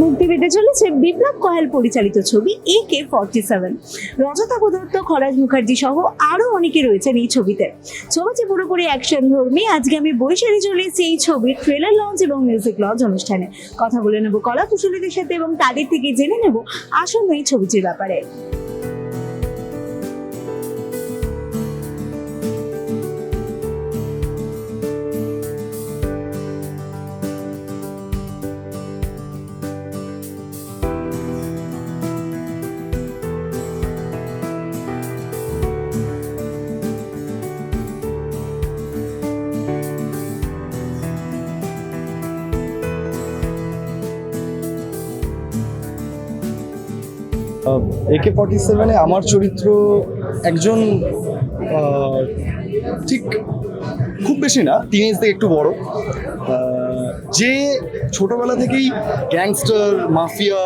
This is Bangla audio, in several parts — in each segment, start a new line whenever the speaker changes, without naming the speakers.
পেতে চলেছে বিপ্লব কহেল পরিচালিত ছবি A K forty seven Rajat Dutta Kharaj Mukherjee সহ আরও অনেকে রয়েছেন এই ছবিতে। ছবিটি পুরোপুরি অ্যাকশন ধর্মী। আজকে আমি বৈশালী চলে এসেছি এই ছবির ট্রেলার লঞ্চ এবং মিউজিক লঞ্চ অনুষ্ঠানে। কথা বলে নেব কলা কুশলীদের সাথে এবং তাদের থেকে জেনে নেব আসন্ন এই ছবিটির ব্যাপারে।
একে ফর্টি সেভেনে আমার চরিত্র একজন ঠিক খুব বেশি না টিনেজ থেকে একটু বড়। যে ছোটবেলা থেকেই গ্যাংস্টার মাফিয়া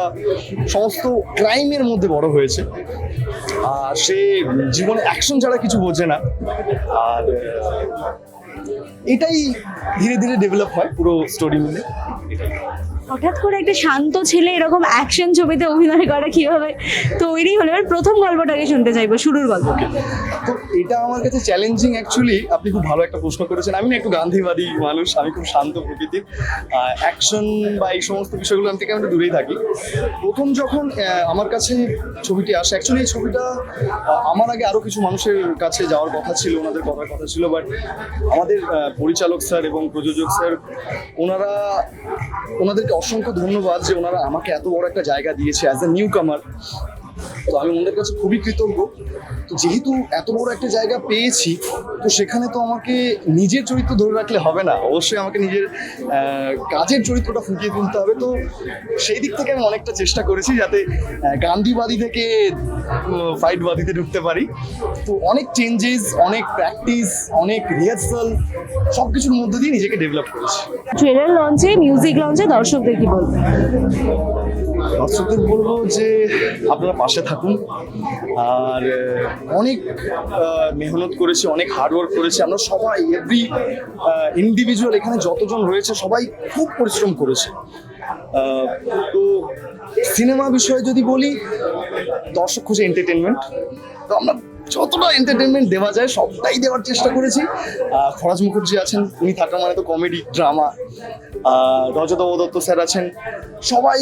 সমস্ত ক্রাইমের মধ্যে বড় হয়েছে। আর সে জীবনে অ্যাকশন ছাড়া কিছু বোঝে না। আর, এটাই ধীরে ধীরে ডেভেলপ হয় পুরো স্টোরি মিলে।
হঠাৎ করে একটা শান্ত ছেলে এরকম অ্যাকশন ছবিতে অভিনয় করা কীভাবে তৈরি হলো? এবার প্রথম গল্পটাকে শুনতে চাইব, শুরুর গল্প।
তো এটা আমার কাছে চ্যালেঞ্জিং অ্যাকচুয়ালি আপনি খুব ভালো একটা প্রশ্ন করেছেন। আমি না একটু গান্ধীবাদী মানুষ, আমি খুব শান্ত প্রকৃতির। অ্যাকশন বা এই সমস্ত বিষয়গুলো আমি থেকে আমি দূরেই থাকি। প্রথম যখন আমার কাছে ছবিটি আসে অ্যাকচুয়ালি এই ছবিটা আমার আগে আরও কিছু মানুষের কাছে যাওয়ার কথা ছিল, ওনাদের করার কথা ছিল বাট আমাদের পরিচালক স্যার এবং প্রযোজক স্যার, ওনারা, ওনাদেরকে অসংখ্য ধন্যবাদ যে ওনারা আমাকে এত বড় একটা জায়গা দিয়েছে অ্যাজ এ নিউ কামার তো আমি ওনাদের কাছে খুবই কৃতজ্ঞ। তো যেহেতু এত বড় একটা জায়গা পেয়েছি, তো সেখানে তো আমাকে নিজের চরিত্র ধরে রাখলে হবে না। অবশ্যই আমাকে নিজের কাজের চরিত্রটা ফুটিয়ে তুলতে হবে। তো সেই দিক থেকে আমি অনেকটা চেষ্টা করেছি যাতে গান্ধীবাদী থেকে ফাইটবাদীতে ঢুকতে পারি। তো অনেক চেঞ্জেস অনেক প্র্যাকটিস অনেক রিহার্সাল সব কিছুর মধ্যে দিয়ে নিজেকে ডেভেলপ করেছি।
ট্রেলার লঞ্চে মিউজিক লঞ্চে দর্শকদের কি বলব
দর্শকদের বলব যে আপনারা পাশে থাকুন। আর অনেক মেহনত করেছি, অনেক হার্ডওয়ার্ক করেছি। আমরা সবাই এভরি ইন্ডিভিজুয়াল এখানে যতজন রয়েছে, সবাই খুব পরিশ্রম করেছে। তো সিনেমা বিষয়ে যদি বলি, দর্শক খুঁজে এন্টারটেনমেন্ট তো আমরা যতটা এন্টারটেনমেন্ট দেওয়া যায়, সবটাই দেওয়ার চেষ্টা করেছি। খরাজ মুখার্জি আছেন, উনি থাকা মানে তো comedy drama Rajat Dutta sir আছেন। সবাই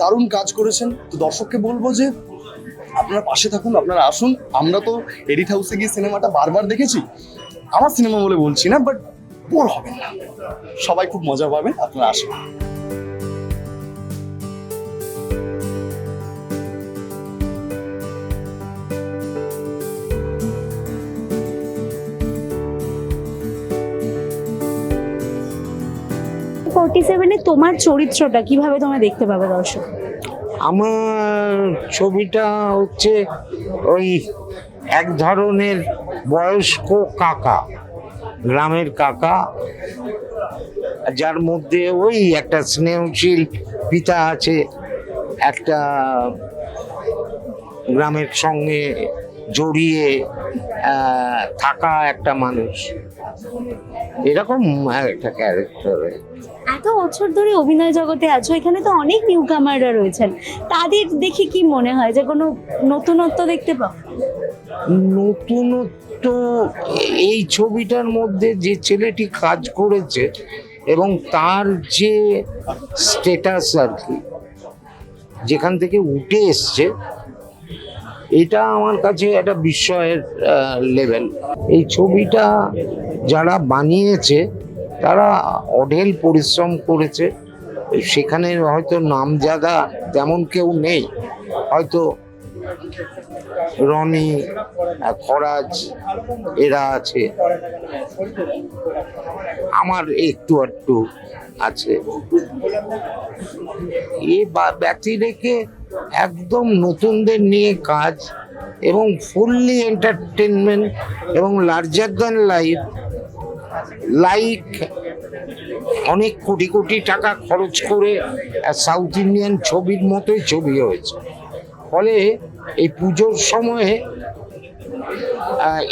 দারুণ কাজ করেছেন। তো দর্শককে বলব যে আপনারা পাশে থাকুন, আপনারা আসুন। আমরা তো এডিট হাউসে গিয়ে সিনেমাটা বারবার দেখেছি। আমার সিনেমা বলে বলছি না বাট বোর হবেন না। সবাই খুব মজা পাবেন, আপনারা আসুন
ফর্টি সেভেনে তোমার চরিত্রটা কীভাবে তোমরা দেখতে পাবে দর্শক?
আমার ছবিটা হচ্ছে ওই এক ধরনের বয়স্ক কাকা, গ্রামের কাকা, যার মধ্যে ওই একটা স্নেহশীল পিতা আছে, একটা গ্রামের সঙ্গে জড়িয়ে থাকা একটা মানুষ। এরকম একটা ক্যারেক্টার
এত বছর ধরে অভিনয় জগতে আছো এখানে তো অনেক নিউ কামাররা রয়েছেন। তাদের দেখে কি মনে হয় যে কোনো নতুনত্ব দেখতে পাও?
নতুনত্ব এই ছবিটার মধ্যে যে ছেলেটি কাজ করেছে এবং তার যে স্টেটাস আর কি যেখান থেকে উঠে এসছে এটা আমার কাছে একটা বিস্ময়ের লেভেল এই ছবিটা যারা বানিয়েছে, তারা অঢেল পরিশ্রম করেছে। সেখানে হয়তো নামজাদা তেমন কেউ নেই। হয়তো রনি খরাজ, এরা আছে। আমার একটু একটু আছে। এ বা- ব্যতি রেখে একদম নতুনদের নিয়ে কাজ এবং ফুললি এন্টারটেনমেন্ট এবং লার্জার দ্যান লাইফ লাইক অনেক কোটি কোটি টাকা খরচ করে সাউথ ইন্ডিয়ান ছবির মতোই ছবি হয়েছে। ফলে এই পুজোর সময়ে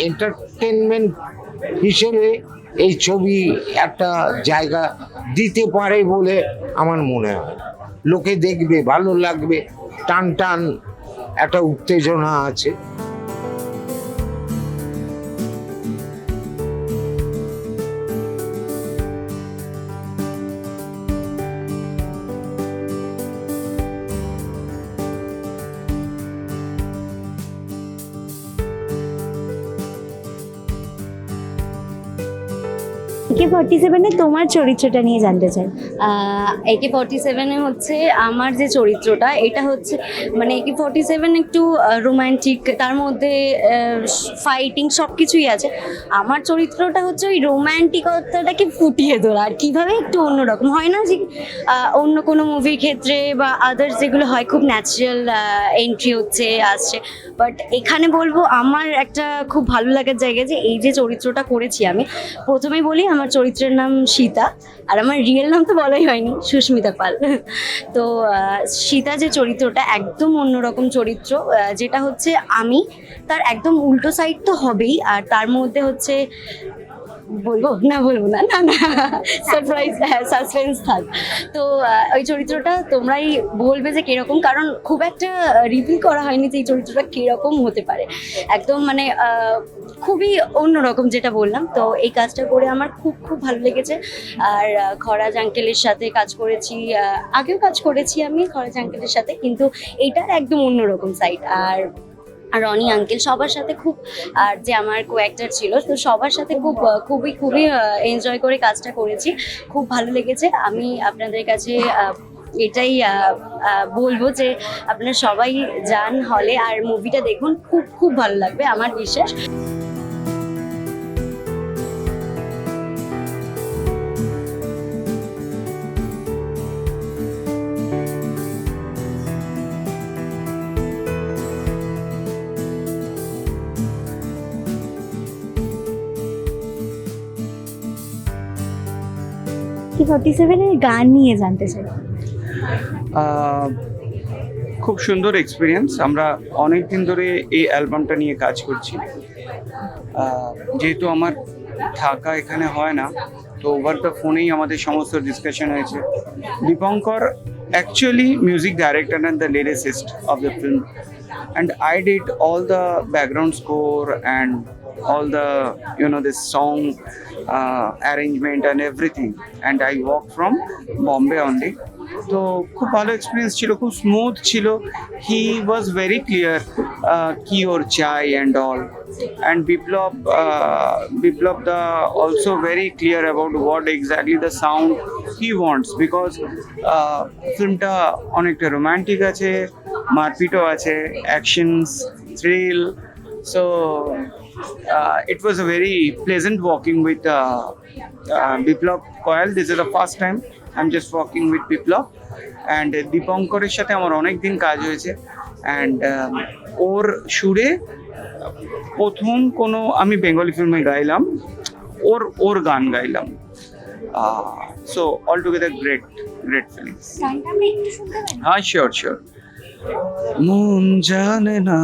এন্টারটেনমেন্ট হিসেবে এই ছবি একটা জায়গা দিতে পারে বলে আমার মনে হয়। লোকে দেখবে, ভালো লাগবে। টান টান একটা উত্তেজনা আছে।
একে ফর্টি সেভেনে তোমার চরিত্রটা নিয়ে জানতে চাই।
একে ফর্টি সেভেনে হচ্ছে আমার যে চরিত্রটা, এটা হচ্ছে মানে একে ফর্টি সেভেন একটু রোম্যান্টিক তার মধ্যে ফাইটিং সব কিছুই আছে। আমার চরিত্রটা হচ্ছে ওই রোম্যান্টিকতাটাকে ফুটিয়ে তোলা, আর কীভাবে একটু অন্যরকম। হয় না যে অন্য কোনো মুভির ক্ষেত্রে বা আদার্স যেগুলো হয়, খুব ন্যাচারাল এন্ট্রি হচ্ছে, আসছে। বাট এখানে বলব, আমার একটা খুব ভালো লাগার জায়গা যে, এই যে চরিত্রটা করেছি আমি, প্রথমেই বলি আমার চরিত্রের নাম সীতা, আর আমার রিয়েল নাম তো বলাই হয়নি, সুস্মিতা পাল। তো সীতা যে চরিত্রটা একদম অন্যরকম চরিত্র যেটা হচ্ছে আমি, তার একদম উল্টো সাইড তো হবেই, আর তার মধ্যে হচ্ছে বলব? না বলব না। না না। সারপ্রাইজ হ্যাঁ সাসপেন্স থাক। তো ওই চরিত্রটা তোমরাই বলবে যে কীরকম, কারণ খুব একটা রিভিল করা হয়নি যে এই চরিত্রটা কীরকম হতে পারে। একদম মানে খুবই অন্যরকম যেটা বললাম। তো এই কাজটা করে আমার খুব খুব ভালো লেগেছে। আর খরাজ আঙ্কেলের সাথে কাজ করেছি আগেও কাজ করেছি আমি খরাজ আঙ্কেলের সাথে, কিন্তু এইটার একদম অন্যরকম সাইড আর আর রনি, আঙ্কেল সবার সাথে খুব, আর যে আমার কো অ্যাক্টার ছিল, তো সবার সাথে খুব খুবই খুবই এনজয় করে কাজটা করেছি। খুব ভালো লেগেছে। আমি আপনাদের কাছে এটাই বলব যে আপনারা সবাই যান হলে আর মুভিটা দেখুন। খুব খুব ভালো লাগবে, আমার বিশ্বাস।
ফর্টি সেভেনের গান নিয়ে জানতে চাই।
খুব সুন্দর এক্সপিরিয়েন্স আমরা অনেক দিন ধরে এই অ্যালবামটা নিয়ে কাজ করছি। যেহেতু আমার থাকা এখানে হয় না, তো ওভার দ্য ফোনেই আমাদের সমস্ত ডিসকাশন হয়েছে। Dipankar actually music director and the lyricist of the film and I did all the background score and all the, you know song arrangement and everything. And I walked from Bombay only. তো খুব ভালো এক্সপিরিয়েন্স ছিল, খুব স্মুথ ছিল। হি ওয়াজ ভেরি ক্লিয়ার কি ওর চাই and all and Biplab Biplab da also very clear about what exactly the sound he wants because ফিল্মটা অনেকটা রোম্যান্টিক আছে, মারপিটও আছে actions thrill so uh, it was a very pleasant walking with uh, uh, Biplab Koyal. This is the first time I'm just walking with Biplab. And দীপঙ্করের সাথে আমার অনেক দিন কাজ হয়েছে। অ্যান্ড ওর সুরে প্রথম কোনো আমি বেঙ্গলি ফিল্মে গাইলাম ওর ওর গান গাইলাম। So all together great great feelings হ্যাঁ শিওর শিওর মন জানে না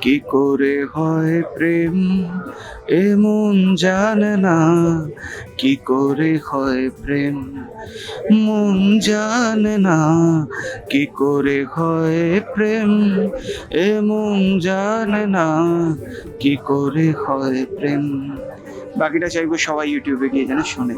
কি করে হয় প্রেম। এ মন জানে না কি করে হয় প্রেম। মন জানে না কি করে হয় প্রেম। এ মন জানে না কি করে হয় প্রেম। বাকিটা চাইব সবাই ইউটিউবে গিয়ে যেন শোনে।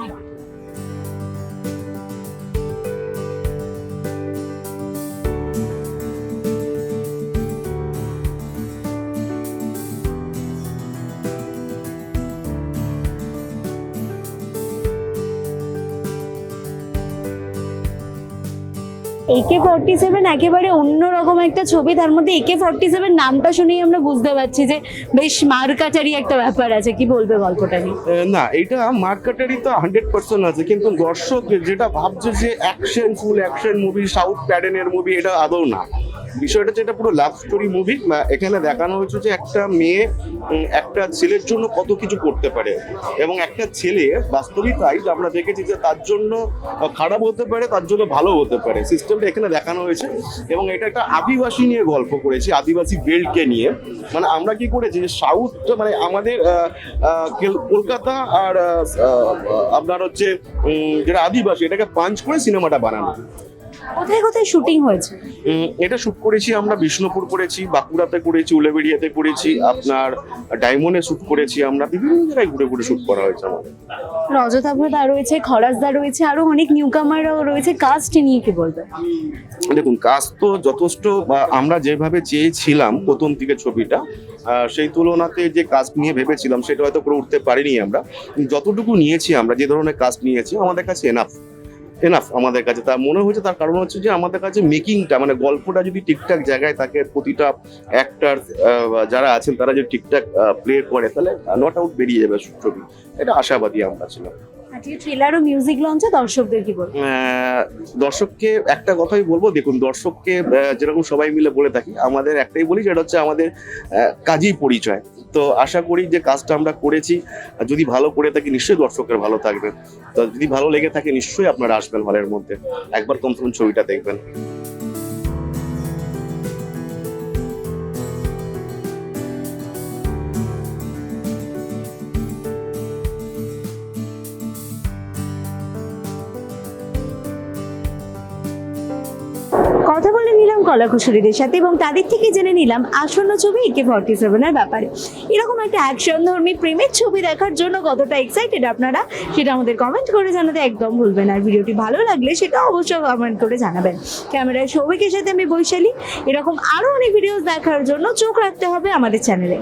একে ফর্টি সেভেন একেবারে অন্যরকম একটা ছবি, তার মধ্যে একে ফর্টি সেভেন নামটা শুনেই আমরা বুঝতে পারছি যে বেশ মার্কাটারি একটা ব্যাপার আছে। কি বলবে গল্পটা
না, এটা মার্কাটারি তো হান্ড্রেড পার্সেন্ট আছে, কিন্তু দর্শক যেটা ভাবছে যে action full action movie south প্যাডেনের movie এটা আদৌ না। বিষয়টা যেটা পুরো লাভ স্টোরি মুভি এখানে দেখানো হয়েছে যে একটা মেয়ে একটা ছেলের জন্য কত কিছু করতে পারে। এবং একটা ছেলে বাস্তবিক তাই আমরা দেখেছি যে তার জন্য খারাপ হতে পারে, তার জন্য ভালো হতে পারে। সিস্টেমটা এখানে দেখানো হয়েছে। এবং এটা একটা আদিবাসী নিয়ে গল্প করেছি, আদিবাসী বেল্টকে নিয়ে। মানে আমরা কি করেছি যে সাউথ মানে আমাদের কলকাতা আর আপনার হচ্ছে যেটা আদিবাসী, এটাকে পাঞ্চ করে সিনেমাটা বানানো।
কোথায় কোথায় শুটিং হয়েছে?
এটা শুট করেছি আমরা বিষ্ণুপুর করেছি বাঁকুড়াতে করেছি উলেবেড়িয়াতে করেছি আপনার ডায়মন্ডে শুট করেছি আমরা বিভিন্ন জায়গায় ঘুরে ঘুরে শুট করা হয়েছে আমাদের।
রজতাভদা রয়েছে খরাজদা রয়েছে আরও অনেক নিউ কামাররাও রয়েছে কাস্ট নিয়ে কি বলবে
দেখুন কাজ তো যথেষ্ট আমরা যেভাবে চেয়েছিলাম প্রথম থেকে ছবিটা সেই তুলনাতে যে কাজ নিয়ে ভেবেছিলাম সেটা হয়তো করে উঠতে পারিনি আমরা। যতটুকু নিয়েছি আমরা যে ধরনের কাজ নিয়েছি আমাদের কাছে এনাফ এনাফ আমাদের কাছে। তার মনে হয়েছে তার কারণ হচ্ছে যে আমাদের কাছে মেকিংটা মানে গল্পটা যদি ঠিকঠাক জায়গায় থাকে প্রতিটা অ্যাক্টার যারা আছেন তারা যদি ঠিকঠাক প্লে করে তাহলে নট আউট বেরিয়ে যাবে ছবি। এটা আশাবাদী আমরা ছিলাম।
ট্রেলার ও মিউজিক লঞ্চে দর্শকদের কি বলবে?
দর্শককে একটা কথাই বলব দেখুন দর্শককে যেরকম সবাই মিলে বলে থাকি আমাদের একটাই বলি যেটা হচ্ছে আমাদের কাজই পরিচয়। তো আশা করি যে কাজটা আমরা করেছি। যদি ভালো করে থাকি, নিশ্চয়ই দর্শকের ভালো থাকবে তো যদি ভালো লেগে থাকে, নিশ্চয়ই আপনারা আসবেন হলের মধ্যে। একবার কমসম কম ছবিটা দেখবেন।
কলাকুশলীদের সাথে এবং তাদের থেকে জেনে নিলাম আসন্ন ছবি একে ফর্টি সেভেনের ব্যাপারে। এরকম একটা অ্যাকশন ধর্মী প্রেমের ছবি দেখার জন্য কতটা এক্সাইটেড আপনারা, সেটা আমাদের কমেন্ট করে জানাতে একদম ভুলবেন আর ভিডিওটি ভালো লাগলে সেটা অবশ্যই কমেন্ট করে জানাবেন। ক্যামেরায় সৌভিকের সাথে আমি বৈশালী। এরকম আরও অনেক ভিডিওস দেখার জন্য চোখ রাখতে হবে আমাদের চ্যানেলে